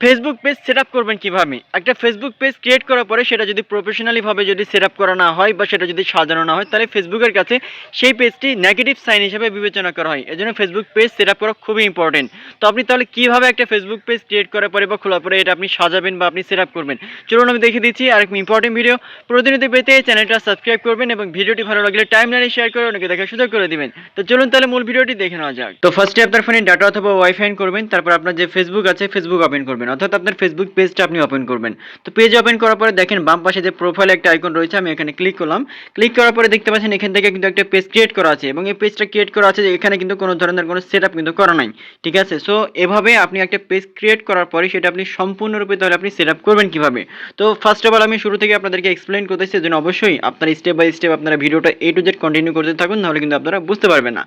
Facebook page set up করবেন কীভাবে? একটা ফেসবুক পেজ ক্রিয়েট করার পরে সেটা যদি প্রফেশনালি ভাবে যদি সেট আপ করা না হয় বা সেটা যদি সাজানো না হয়, তাহলে ফেসবুকের কাছে সেই পেজটি নেগেটিভ সাইন হিসেবে বিবেচনা করা হয়। এজন্য ফেসবুক পেজ সেট আপ করা খুবই ইম্পর্টেন্ট তো আপনি তাহলে কীভাবে একটা ফেসবুক পেজ ক্রিয়েট করার পরে বা খোলার পরে এটা আপনি সাজাবেন বা আপনি সেট আপ করবেন? চলুন আমি দেখে দিচ্ছি আর একটা ইম্পর্টেন্ট ভিডিও প্রতিনিধি পেতে চ্যানেলটা সাবস্ক্রাইব করবেন এবং ভিডিওটি ভালো লাগলে টাইম লাইনে শেয়ার করে অনেকে দেখার সুযোগ করে দিবেন। তো চলুন তাহলে মূল ভিডিওটি দেখে নেওয়া যাক। তো ফার্স্টে আপনার ফোনে ডাটা অথবা ওয়াইফাই করবেন, তারপর আপনার যে ফেসবুক আছে ফেসবুক ওপেন করবেন। অর্থাৎ আপনার ফেসবুক পেজটা আপনি ওপেন করবেন। তো পেজ ওপেন করার পরে দেখেন বাম পাশে যে প্রোফাইল একটা আইকন রয়েছে, আমি এখানে ক্লিক করলাম। ক্লিক করার পরে দেখতে পাচ্ছেন এখান থেকে কিন্তু একটা পেজ ক্রিয়েট করা আছে এবং এই পেজটা ক্রিয়েট করা আছে যে এখানে কিন্তু কোনো ধরনের কোনো সেট কিন্তু করা নাই। ঠিক আছে? সো এভাবে আপনি একটা পেজ ক্রিয়েট করার পরে সেটা আপনি সম্পূর্ণরূপে তাহলে আপনি সেট করবেন কীভাবে? তো ফার্স্ট অফ অল আমি শুরু থেকে আপনাদেরকে এক্সপ্লেন করতেছি এজন্য অবশ্যই আপনার স্টেপ বাই স্টেপ আপনারা ভিডিওটা এ টু জেড কন্টিনিউ করতে থাকুন, নাহলে কিন্তু আপনারা বুঝতে পারবেন না।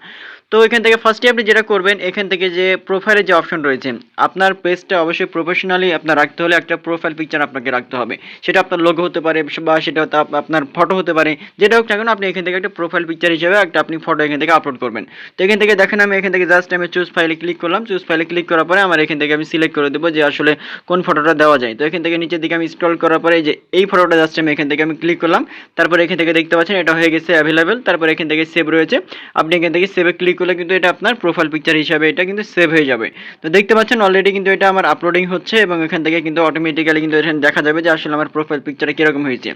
তো এখান থেকে ফার্স্টে আপনি যেটা করবেন এখান থেকে যে প্রোফাইলের যে অপশন রয়েছে আপনার পেজটা অবশ্যই প্রফেশনালি আপনার রাখতে হলে একটা প্রোফাইল পিকচার আপনাকে রাখতে হবে সেটা আপনার লোগো হতে পারে বা সেটা আপনার ফটো হতে পারে যেটা হোক না কেন আপনি এখান থেকে একটা প্রোফাইল পিকচার হিসেবে একটা আপনি ফটো এখান থেকে আপলোড করবেন তো এখান থেকে দেখেন আমি এখান থেকে জাস্ট আমি চুজ ফাইলে ক্লিক করলাম চুজ ফাইলে ক্লিক করার পরে আমার এখান থেকে আমি সিলেক্ট করে দেবো যে আসলে কোন ফটোটা দেওয়া যায় তো এখান থেকে নিচের দিকে আমি স্ক্রল করার পরে যে এই ফটোটা জাস্ট আমি এখান থেকে আমি ক্লিক করলাম তারপরে এখান থেকে দেখতে পাচ্ছেন এটা হয়ে গেছে অ্যাভেলেবেল তারপরে এখান থেকে সেভ রয়েছে আপনি এখান থেকে সেভে ক্লিক করলে কিন্তু এটা আপনার প্রোফাইল পিকচার হিসাবে এটা কিন্তু সেভ হয়ে যাবে। তো দেখতে পাচ্ছেন অলরেডি কিন্তু এটা আমার আপলোডিং হচ্ছে এবং এখান থেকে কিন্তু অটোমেটিক্যালি কিন্তু এখানে দেখা যাবে যে আসলে আমার প্রোফাইল পিকচারটা কীরকম হয়েছে।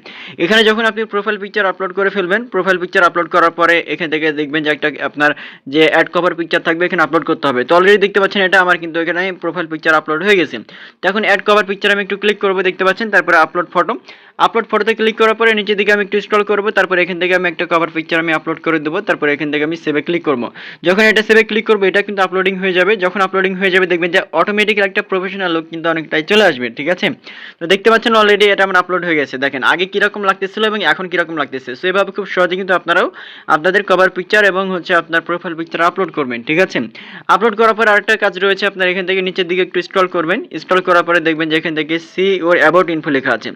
এখানে যখন আপনি প্রোফাইল পিকচার আপলোড করে ফেলবেন প্রোফাইল পিকচার আপলোড করার পরে এখান থেকে দেখবেন যে একটা আপনার যে অ্যাড কভার পিকচার থাকবে, এখানে আপলোড করতে হবে। তো অলরেডি দেখতে পাচ্ছেন এটা আমার কিন্তু এখানে প্রোফাইল পিকচার আপলোড হয়ে গেছে। তো এখন অ্যাড কভার পিকচার আমি একটু ক্লিক করব, দেখতে পাচ্ছেন? তারপরে আপলোড ফটো আপলোড ফটোতে ক্লিক করার পরে নিচের দিকে আমি একটু স্ক্রল করব, তারপরে এখান থেকে আমি একটা কভার পিকচার আমি আপলোড করে দেবো, তারপরে এখান থেকে আমি সেভে ক্লিক করব। যখন এটা সেভে ক্লিক করব, এটা কিন্তু আপলোডিং হয়ে যাবে। যখন আপলোডিং হয়ে যাবে, দেখবেন যে অটোমেটিক একটা প্রফেশনাল লুক কিন্তু অনেকটাই চলে আসবে, ঠিক আছে? তো দেখতে পাচ্ছেন অলরেডি এটা আমার আপলোড হয়ে গেছে। দেখেন, আগে কীরকম লাগতেছিল এবং এখন কীরকম লাগতেছে? সো এভাবে খুব সহজে কিন্তু আপনারাও আপনাদের কভার পিকচার এবং হচ্ছে আপনার প্রোফাইল পিকচার আপলোড করবেন, ঠিক আছে? আপলোড করার পর আরেকটা কাজ রয়েছে, আপনার এখান থেকে নিচের দিকে একটু স্ক্রল করবেন। স্ক্রল করার পরে দেখবেন যে এখান থেকে সি ওর অ্যাবাউট ইনফো লেখা আছে।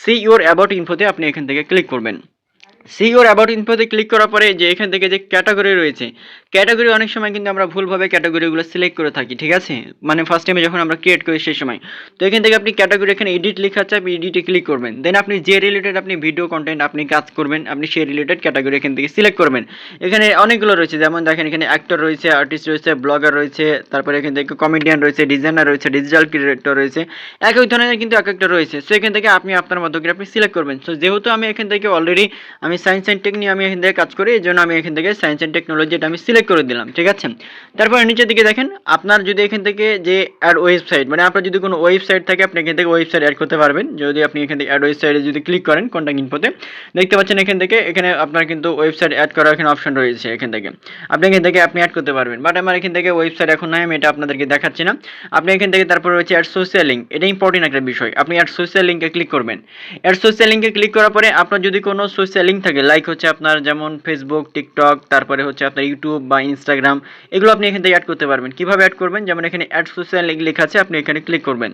সি ইউর অ্যাবাউট ইনফোতে আপনি এখান থেকে ক্লিক করবেন। সি ইউর অ্যাবাউট ইনফোতে ক্লিক করার পরে যে এখান থেকে যে ক্যাটাগরি রয়েছে ক্যাটাগরি অনেক সময় কিন্তু আমরা ভুলভাবে ক্যাটাগরিগুলো সিলেক্ট করে থাকি, ঠিক আছে? মানে ফার্স্ট টাইমে যখন আমরা ক্রিয়েট করি সেই সময়। তো এখান থেকে আপনি ক্যাটাগরি এখানে এডিট লেখা আছে আপনি এডিটে ক্লিক করবেন। দেন আপনি যে রিলেটেড আপনি ভিডিও কন্টেন্ট আপনি কাজ করবেন, আপনি সেই রিলেটেড ক্যাটাগরি এখান থেকে সিলেক্ট করবেন। এখানে অনেকগুলো রয়েছে, যেমন দেখেন এখানে অ্যাক্টর রয়েছে আর্টিস্ট রয়েছে ব্লগার রয়েছে, তারপরে এখান থেকে কমেডিয়ান রয়েছে ডিজাইনার রয়েছে ডিজিটাল ক্রিয়েটর রয়েছে, এক এক ধরনের কিন্তু এক একটা রয়েছে। সো এখান থেকে আপনি আপনার মতো আপনি সিলেক্ট করবেন। সো যেহেতু আমি এখান থেকে অলরেডি আমি সায়েন্স অ্যান্ড টেক নিয়ে আমি এখান থেকে কাজ করি, এই জন্য আমি এখান থেকে সায়েন্স অ্যান্ড টেকনোলজি এটা আমি সিলেক্ট করে দিলাম, ঠিক আছে? তারপরে নিচের দিকে দেখেন, আপনার যদি এখান থেকে যে অ্যাড ওয়েবসাইট মানে আপনার যদি কোনো ওয়েবসাইট থাকে, আপনি এখান থেকে ওয়েবসাইট অ্যাড করতে পারবেন। যদি আপনি এখান থেকে অ্যাড ওয়েবসাইটে যদি ক্লিক করেন কন্ট্যাক্ট ইনফোতে দেখতে পাচ্ছেন এখান থেকে, এখানে আপনার কিন্তু ওয়েবসাইট অ্যাড করার এখানে অপশন রয়েছে এখান থেকে। আপনি এখান থেকে আপনি অ্যাড করতে পারবেন। বাট আমার এখান থেকে ওয়েবসাইট এখন নাই, আমি এটা আপনাদেরকে দেখাচ্ছি না। আপনি এখান থেকে তারপর রয়েছে অ্যাড সোশ্যাল লিঙ্ক এটা ইম্পর্টেন্ট একটা বিষয়। আপনি অ্যাড সোশ্যাল লিঙ্কে ক্লিক করবেন। অ্যাড সোশ্যাল লিঙ্কে ক্লিক করার পরে আপনার যদি কোনো সোশ্যাল লিঙ্ক থাকে লাইক হচ্ছে আপনার যেমন ফেসবুক টিকটক তারপরে হচ্ছে আপনার ইউটিউব বা ইনস্টাগ্রাম এগুলো আপনি এখান থেকে অ্যাড করতে পারবেন। কীভাবে অ্যাড করবেন? যেমন এখানে অ্যাড সোশ্যাল লেখা আছে, আপনি এখানে ক্লিক করবেন।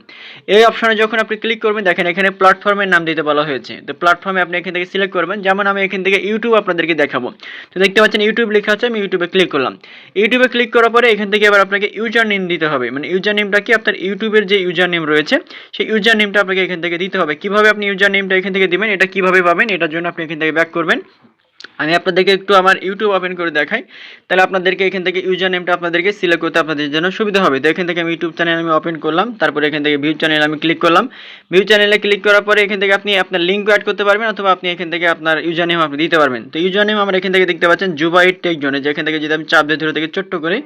এই অপশনে যখন আপনি ক্লিক করবেন, দেখেন এখানে প্ল্যাটফর্মের নাম দিতে বলা হয়েছে। তো প্ল্যাটফর্মে আপনি এখান থেকে সিলেক্ট করবেন। যেমন আমি এখান থেকে ইউটিউব আপনাদেরকে দেখাবো। তো দেখতে পাচ্ছেন ইউটিউব লেখা আছে, আমি ইউটিউবে ক্লিক করলাম। ইউটিউবে ক্লিক করার পরে এখান থেকে এবার আপনাকে ইউজার নেম দিতে হবে। মানে ইউজার নেমটা কি? আপনার ইউটিউবের যে ইউজার নেম রয়েছে, সেই ইউজার নেমটা আপনাকে এখান থেকে দিতে হবে। কীভাবে আপনি ইউজার নেমটা এখান থেকে দিবেন, এটা কীভাবে পাবেন, এটার জন্য আপনি এখান থেকে ব্যাক করবেন। আমি আপনাদেরকে একটু আমার ইউটিউব ওপেন করে দেখাই। তাহলে আপনাদেরকে এখান থেকে ইউজার নেমটা আপনাদেরকে সিলেক্ট করতে আপনাদের জন্য সুবিধা হবে। তো এখান থেকে আমি ইউটিউব চ্যানেল আমি ওপেন করলাম, তারপরে এখান থেকে ভিউ চ্যানেল আমি ক্লিক করলাম। ভিউ চ্যানেলে ক্লিক করার পরে এখান থেকে আপনি আপনার লিঙ্ক অ্যাড করতে পারবেন, অথবা আপনি এখান থেকে আপনার ইউজার নেম আপনি দিতে পারবেন। তো ইউজার নেম আমরা এখান থেকে দেখতে পাচ্ছেন জুবাইট টেক জোনে যেখান থেকে যদি আমি চাপ দিয়ে ধরে থেকে ছোট্ট করে,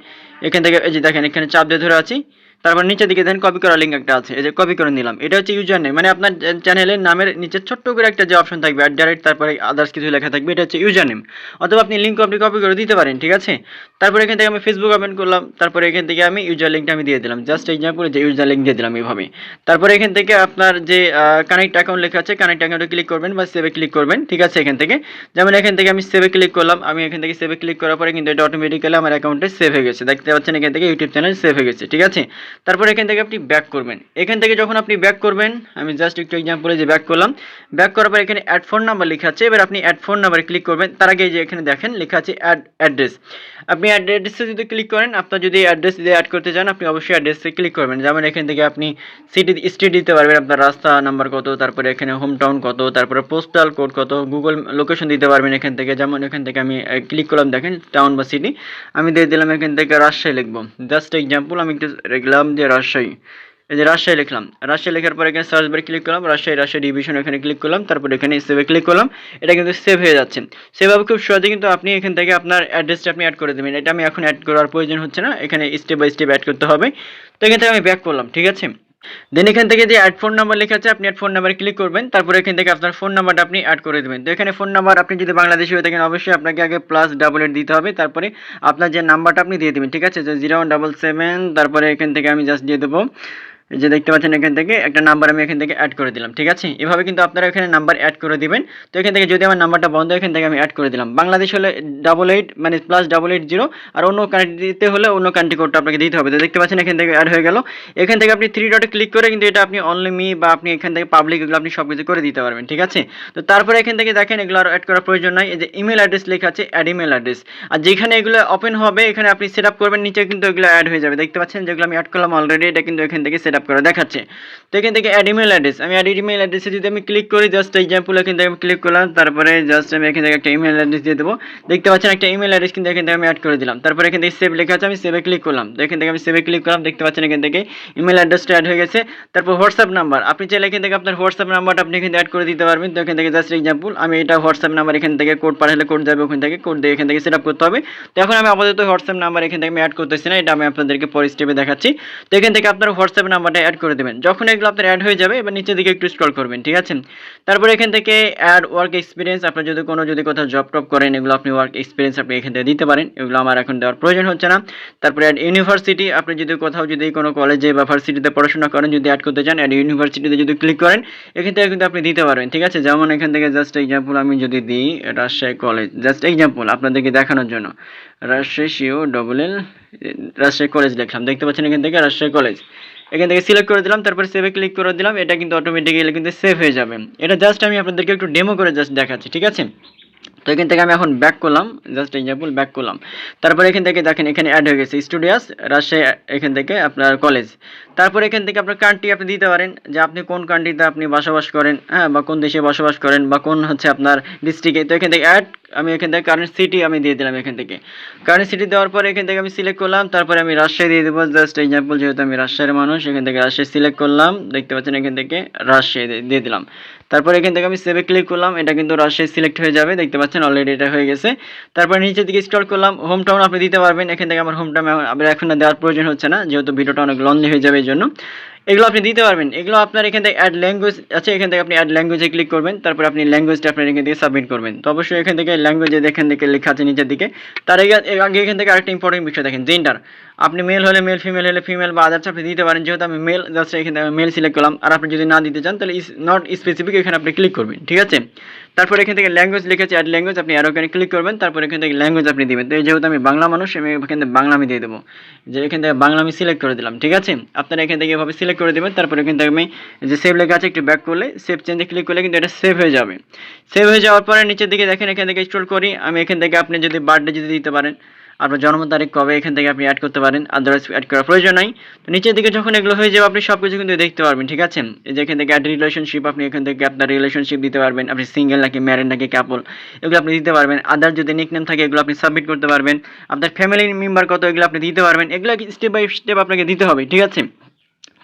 এখান থেকে এই যে দেখেন এখানে চাপ দিয়ে ধরে আছি। তারপর নিচের দিকে দেখেন কপি করা লিঙ্ক একটা আছে, এই যে কপি করে নিলাম। এটা হচ্ছে ইউজার নেম মানে আপনার চ্যানেলের নামের নিচে ছোট্ট করে একটা যে অপশন থাকবে অ্যাট ডাইরেক্ট তারপরে আদার্স কিছু লেখা থাকবে, এটা হচ্ছে ইউজার নেম অথবা আপনি লিঙ্ক আপনি কপি করে দিতে পারেন, ঠিক আছে? তারপরে এখান থেকে আমি ফেসবুক ওপেন করলাম, তারপরে এখান থেকে আমি ইউজার লিঙ্কটা আমি দিয়ে দিলাম। জাস্ট এক্সাম্পল যে ইউজার লিঙ্ক দিয়ে দিলাম এইভাবে। তারপরে এখান থেকে আপনার যে কানেক্ট অ্যাকাউন্ট লেখা আছে কানেক্ট অ্যাকাউন্টে ক্লিক করবেন বা সেভে ক্লিক করবেন, ঠিক আছে এখান থেকে? যেমন এখান থেকে আমি সেভে ক্লিক করলাম, আমি এখান থেকে সেভে ক্লিক করার পরে কিন্তু এটা অটোমেটিক্যালি আমার অ্যাকাউন্টে সেভ হয়ে গেছে। দেখতে পাচ্ছেন এখান থেকে ইউটিউব চ্যানেল সেভ হয়ে গেছে, ঠিক আছে? তারপর এখান থেকে আপনি ব্যাক করবেন। এখান থেকে যখন আপনি ব্যাক করবেন, আমি জাস্ট একটু এক্সাম্পলে যে ব্যাক করলাম ব্যাক করার পর এখানে অ্যাড ফোন নাম্বার লেখা আছে। এবার আপনি অ্যাড ফোন নাম্বারে ক্লিক করবেন। তার আগে যে এখানে দেখেন, লেখা আছে অ্যাড অ্যাড্রেস আপনি অ্যাড্রেসে যদি ক্লিক করেন, আপনার যদি অ্যাড্রেস দিয়ে অ্যাড করতে চান, আপনি অবশ্যই অ্যাড্রেসে ক্লিক করবেন। যেমন এখান থেকে আপনি সিটি স্ট্রিট দিতে পারবেন, আপনার রাস্তা নাম্বার কত, তারপরে এখানে হোম টাউন কত, তারপরে পোস্টাল কোড কত গুগল লোকেশন দিতে পারবেন এখান থেকে। যেমন এখান থেকে আমি ক্লিক করলাম, দেখেন টাউন বা সিটি আমি দিয়ে দিলাম এখান থেকে রাজশাহী লিখব। জাস্ট এক্সাম্পল আমি একটু লিখলাম যে রাজশাহী। এই যে রাজশাহী লিখলাম। রাজশাহী লেখার পর এখানে সার্চ বারে ক্লিক করলাম, রাজশাহী রাজশাহী ডিভিশন এখানে ক্লিক করলাম, তারপর এখানে সেভে ক্লিক করলাম। এটা কিন্তু সেভ হয়ে যাচ্ছে। সেভাবে খুব সহজে, কিন্তু আপনি এখান থেকে আপনার অ্যাড্রেসটা আপনি অ্যাড করে দেবেন। এটা আমি এখন অ্যাড করার প্রয়োজন হচ্ছে না। এখানে স্টেপ বাই স্টেপ অ্যাড করতে হবে। তো এখান থেকে আমি ব্যাক করলাম, ঠিক আছে? দেন এখান থেকে যে অ্যাড ফোন নাম্বার লেখা আছে, আপনি অ্যাড ফোন নাম্বার ক্লিক করবেন। তারপরে এখান থেকে আপনার ফোন নাম্বারটা আপনি অ্যাড করে দেবেন। তো এখানে ফোন নাম্বার আপনি যদি বাংলাদেশি হয়ে থাকেন, অবশ্যই আপনাকে আগে প্লাস ডাবল এইট দিতে হবে। তারপরে আপনার যে নাম্বারটা আপনি দিয়ে দেবেন, ঠিক আছে? যে জিরো ডাবল সেভেন তারপরে এখান থেকে আমি জাস্ট দিয়ে দেবো। যে দেখতে পাচ্ছেন এখান থেকে, একটা নাম্বার আমি এখান থেকে অ্যাড করে দিলাম, ঠিক আছে? এভাবে কিন্তু আপনারা এখানে নাম্বার অ্যাড করে দিবেন। তো এখান থেকে যদি আমার নাম্বারটা বন্ধ, এখান থেকে আমি অ্যাড করে দিলাম। বাংলাদেশ হলে ডাবল এইট মানে প্লাস ডাবল এইট জিরো আর অন্য কান্ট্রিতে হলে অন্য কান্ট্রি কোডটা আপনাকে দিতে হবে। তো দেখতে পাচ্ছেন এখান থেকে অ্যাড হয়ে গেল। এখান থেকে আপনি থ্রি ডটে ক্লিক করে কিন্তু এটা আপনি অনলি মি বা আপনি এখান থেকে পাবলিক এগুলো আপনি সব কিছু করে দিতে পারবেন, ঠিক আছে? তো তারপরে এখান থেকে দেখেন এগুলো আর অ্যাড করার প্রয়োজন নাই। এই যে ইমেল অ্যাড্রেস লেখা আছে অ্যাড ইমেল অ্যাড্রেস আর যেখানে এগুলো ওপেন হবে, এখানে আপনি সেট আপ করবেন, নিচে কিন্তু এগুলো অ্যাড হয়ে যাবে। দেখতে পাচ্ছেন যেগুলো আমি অ্যাড করলাম অলরেডি এটা কিন্তু এখান থেকে সেট আপ করা দেখাচ্ছে তো এখান থেকে অ্যাড ইমেল অ্যাড্রেস আমি অ্যাড ইমেল অ্যাড্রেসে যদি আমি ক্লিক করি জাস্ট এক্সাম্পল এখান থেকে আমি ক্লিক করলাম তারপরে জাস্ট আমি এখান থেকে একটা ইমেল অ্যাড্রেস দিয়ে দেবো দেখতে পাচ্ছেন একটা ইমেল অ্যাড্রেস কিন্তু এখান থেকে আমি অ্যাড করে দিলাম তারপরে এখান থেকে সেভ লেখা আছে আমি সেভে ক্লিক করলাম তো এখান থেকে আমি সেভে ক্লিক করলাম দেখতে পাচ্ছেন এখান থেকে ইমেল অ্যাড্রেসটা অ্যাড হয়ে গেছে তারপর হোয়াটসঅ্যাপ নাম্বার আপনি চাইলে এখান থেকে আপনার হোয়াটসঅ্যাপ নাম্বারটা আপনি এখানে অ্যাড করে দিতে পারবেন তো এখান থেকে জাস্ট এক্সাম্পল আমি এটা হোয়াটসঅ্যাপ নাম্বার এখান থেকে কোড পাঠালে কোড যাবে ওখান থেকে কোড দিয়ে এখান থেকে সেট আপ করতে হবে তো এখন আমি আপাতত হোয়াটসঅ্যাপ নাম্বার এখান থেকে আমি অ্যাড করতেছি না এটা আমি আপনাদেরকে পরে স্টেপে দেখাচ্ছি তো এখান থেকে আপনার হোয়াটসঅ্যাপ নাম্বারটা অ্যাড করে দেবেন। যখন এগুলো আপনার অ্যাড হয়ে যাবে, এবার নিচের দিকে একটু স্ক্রল করবেন, ঠিক আছে? তারপরে এখান থেকে অ্যাড ওয়ার্ক এক্সপিরিয়েন্স আপনার যদি কোনো যদি কোথাও জব টপ করেন, এগুলো আপনি ওয়ার্ক এক্সপিরিয়েন্স আপনি এখান থেকে দিতে পারেন, এগুলো আমার এখন দেওয়ার প্রয়োজন হচ্ছে না। তারপরে অ্যাড ইউনিভার্সিটি আপনি যদি কোথাও যদি কোনো কলেজে বা ভার্সিটিতে পড়াশোনা করেন, যদি অ্যাড করতে চান অ্যাড ইউনিভার্সিটিতে যদি ক্লিক করেন, এখান থেকে কিন্তু আপনি দিতে পারবেন, ঠিক আছে? যেমন এখান থেকে জাস্ট এক্সাম্পল আমি যদি দিই, রাজশাহী কলেজ জাস্ট এক্সাম্পল আপনাদেরকে দেখানোর জন্য। Rajshahi C O double L Rajshahi college লিখলাম দেখতে পাচ্ছেন এখান থেকে রাজশাহী কলেজ এখান থেকে সিলেক্ট করে দিলাম, তারপর সেভে ক্লিক করে দিলাম, এটা কিন্তু অটোমেটিক্যালি কিন্তু সেভ হয়ে যাবে। এটা জাস্ট আমি আপনাদেরকে একটু ডেমো করে জাস্ট দেখাচ্ছি, ঠিক আছে? তো এখান থেকে আমি এখন ব্যাক করলাম জাস্ট এক্সাম্পল ব্যাক করলাম। তারপর এখান থেকে দেখেন, এখানে অ্যাড হয়ে গেছে স্টুডিয়াস রাজশাহী, এখান থেকে আপনার কলেজ তারপর এখান থেকে আপনার কান্ট্রি আপনি দিতে পারেন, যে আপনি কোন কান্ট্রিতে আপনি বসবাস করেন হ্যাঁ বা কোন দেশে বসবাস করেন, বা কোন হচ্ছে আপনার ডিস্ট্রিক্টে তো এখান থেকে অ্যাড আমি এখান থেকে কারেন্ট সিটি আমি দিয়ে দিলাম এখান থেকে। কারেন্ট সিটি দেওয়ার পরে এখান থেকে আমি সিলেক্ট করলাম, তারপরে আমি রাজশাহী দিয়ে দেবো। জাস্ট এক্সাম্পল যেহেতু আমি রাজশাহীর মানুষ, এখান থেকে রাজশাহী সিলেক্ট করলাম। দেখতে পাচ্ছেন এখান থেকে রাজশাহী দিয়ে- দিলাম। তারপর এখান থেকে আমি সেভে ক্লিক করলাম, এটা কিন্তু রাজশাহী সিলেক্ট হয়ে যাবে। দেখতে পাচ্ছেন অলরেডি এটা হয়ে গেছে। তারপর নিচের দিকে স্ক্রল করলাম হোম টাউন আপনি দিতে পারবেন। এখান থেকে আমার হোম টাউন আমার এখন দেওয়ার প্রয়োজন হচ্ছে না, যেহেতু ভিডিওটা অনেক লনলি হয়ে যাবে এই জন্য। এগুলো আপনি দিতে পারবেন। এগুলো আপনার এখান থেকে অ্যাড ল্যাঙ্গুয়েজ আছে, এখান থেকে আপনি অ্যাড ল্যাঙ্গুয়েজে ক্লিক করবেন, তারপর আপনি ল্যাঙ্গুয়েজটা আপনার এখান থেকে সাবমিট করবেন। তো অবশ্যই এখান থেকে ল্যাঙ্গুয়েজে এখান থেকে লেখা আছে নিচের দিকে। তার আগে আগে এখান থেকে আরেকটা ইম্পর্টেন্ট বিষয় দেখেন জেন্ডার আপনি মেল হলে মেল ফিমেল হলে ফিমেল বা আদার্স আপনি দিতে পারেন। যেহেতু আমি মেল জাস্ট এখান থেকে মেল সিলেক্ট করলাম। আর আপনি যদি না দিতে চান, তাহলে ইস নট স্পেসিফিক এখানে আপনি ক্লিক করবেন, ঠিক আছে? তারপর এখান থেকে ল্যাঙ্গুয়েজ লিখেছে অ্যাড ল্যাঙ্গুয়েজ আপনি আরও এখানে ক্লিক করবেন, তারপর এখান থেকে ল্যাঙ্গুয়েজ আপনি দিবেন। তো যেহেতু আমি বাংলা মানুষ, আমি এখান থেকে বাংলা আমি দিয়ে দেবো। যে এখান থেকে বাংলা আমি সিলেক্ট করে দিলাম, ঠিক আছে? আপনারা এখান থেকে এভাবে সিলেক্ট করে দেবেন, তারপর এখান থেকে আমি যে সেভ লেখা আছে একটু ব্যাক করলে সেভ চেঞ্জে ক্লিক করলে কিন্তু এটা সেভ হয়ে যাবে। সেভ হয়ে যাওয়ার পরে নিচের দিকে দেখেন, এখান থেকে স্ক্রল করি। আমি এখান থেকে আপনি যদি বার্থডে যদি দিতে পারেন আপনার জন্ম তারিখ কবে এখান থেকে আপনি অ্যাড করতে পারেন আদারওয়াইজ অ্যাড করার প্রয়োজন নাই। তো নিচের দিকে যখন এগুলো হয়ে যাবে, আপনি সব কিছু কিন্তু দেখতে পারবেন, ঠিক আছে? এই যে এখান থেকে অ্যাড রিলেশনশিপ আপনি এখান থেকে আপনার রিলেশনশিপ দিতে পারবেন। আপনি সিঙ্গেল নাকি ম্যারিড নাকি কাপল এগুলো আপনি দিতে পারবেন। আদার যদি নিকনেম থাকে, এগুলো আপনি সাবমিট করতে পারবেন। আপনার ফ্যামিলি মেম্বার কত, এগুলো আপনি দিতে পারবেন। এগুলো স্টেপ বাই স্টেপ আপনাকে দিতে হবে, ঠিক আছে?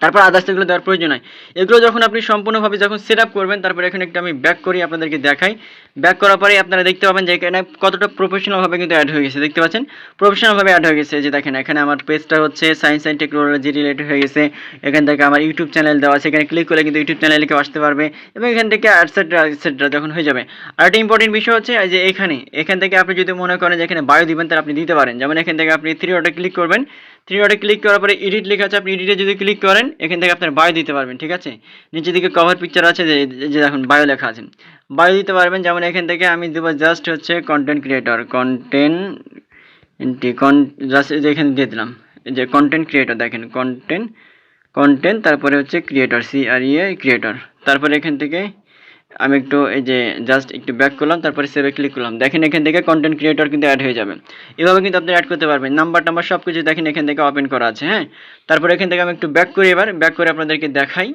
তারপর আদার্স এগুলো দেওয়ার প্রয়োজন হয় এগুলো যখন আপনি সম্পূর্ণভাবে যখন সেট আপ করবেন, তারপর এখানে একটা আমি ব্যাক করি, আপনাদেরকে দেখাই। ব্যাক করার পরে আপনারা দেখতে পাবেন যে এখানে কতটা প্রফেশনালভাবে কিন্তু অ্যাড হয়ে গেছে, দেখতে পাচ্ছেন? প্রফেশনালভাবে অ্যাড হয়ে গেছে যে দেখেন, এখানে আমার পেজটা হচ্ছে সায়েন্স অ্যান্ড টেকনোলজি রিলেটেড হয়ে গেছে। এখান থেকে আমার ইউটিউব চ্যানেল দেওয়া আছে, এখানে ক্লিক করলে কিন্তু ইউটিউব চ্যানেলে কেউ আসতে পারবে এবং এখান থেকে অ্যাটসেট্রা অ্যাটসেট্রা যখন হয়ে যাবে। আর একটা ইম্পর্টেন্ট বিষয় হচ্ছে যে এখানে, এখান থেকে আপনি যদি মনে করেন যে এখানে বায়ো দিবেন, তাহলে আপনি দিতে পারেন। যেমন এখান থেকে আপনি থ্রি অটে ক্লিক করবেন থ্রি ডটে ক্লিক করার পরে এডিট লেখা আছে, আপনি এডিটে যদি ক্লিক করেন, এখান থেকে আপনার বায়ো দিতে পারবেন, ঠিক আছে? নিচের দিকে কভার পিকচার আছে যে দেখুন বায়ো লেখা আছে। বায়ো দিতে পারবেন, যেমন এখান থেকে আমি দেবো জাস্ট হচ্ছে কন্টেন্ট ক্রিয়েটর কন্টেন্ট কন জাস্ট এখানে দিয়ে দিলাম। যে কন্টেন্ট ক্রিয়েটর দেখেন কন্টেন্ট কন্টেন্ট তারপরে হচ্ছে ক্রিয়েটর সি আর ইয়ে ক্রিয়েটর তারপরে এখান থেকে আমি একটু এই যে জাস্ট একটু ব্যাক করলাম, তারপরে সেভে ক্লিক করলাম। দেখেন এখান থেকে কন্টেন্ট ক্রিয়েটর কিন্তু অ্যাড হয়ে যাবে। এভাবে কিন্তু আপনি অ্যাড করতে পারবেন। নাম্বার টাম্বার সব কিছু দেখেন এখান থেকে ওপেন করা আছে হ্যাঁ? তারপরে এখান থেকে আমি একটু ব্যাক করি এবার। ব্যাক করে আপনাদেরকে দেখাই।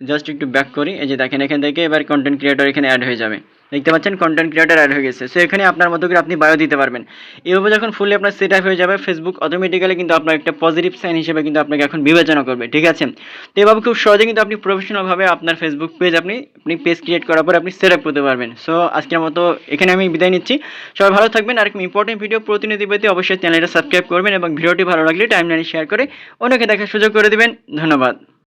জাস্ট একটু ব্যাক করি। এই যে দেখেন এখান থেকে এবার কন্টেন্ট ক্রিয়েটর এখানে অ্যাড হয়ে যাবে। দেখতে পাচ্ছেন কন্টেন্ট ক্রিয়েটর অ্যাড হয়ে গেছে। সো এখানে আপনার মতো করে আপনি বায়ো দিতে পারবেন। এভাবে যখন ফুললি আপনার সেট আপ হয়ে যাবে ফেসবুক অটোমেটিক্যালি কিন্তু আপনার একটা পজিটিভ সাইন হিসেবে কিন্তু আপনাকে এখন বিবেচনা করবে, ঠিক আছে? তো এভাবে খুব সহজে কিন্তু আপনি প্রফেশনালভাবে আপনার ফেসবুক পেজ আপনি আপনি পেজ ক্রিয়েট করার পরে আপনি সেট আপ করতে পারবেন। সো আজকের মতো এখানে আমি বিদায় নিচ্ছি। সবাই ভালো থাকবেন। আর এরকম ইম্পর্টেন্ট ভিডিও প্রতিনিধি পেতে অবশ্যই চ্যানেলটা সাবস্ক্রাইব করবেন এবং ভিডিওটি ভালো লাগলে টাইম লাইনে শেয়ার করে অন্যকে দেখার সুযোগ করে দিবেন। ধন্যবাদ।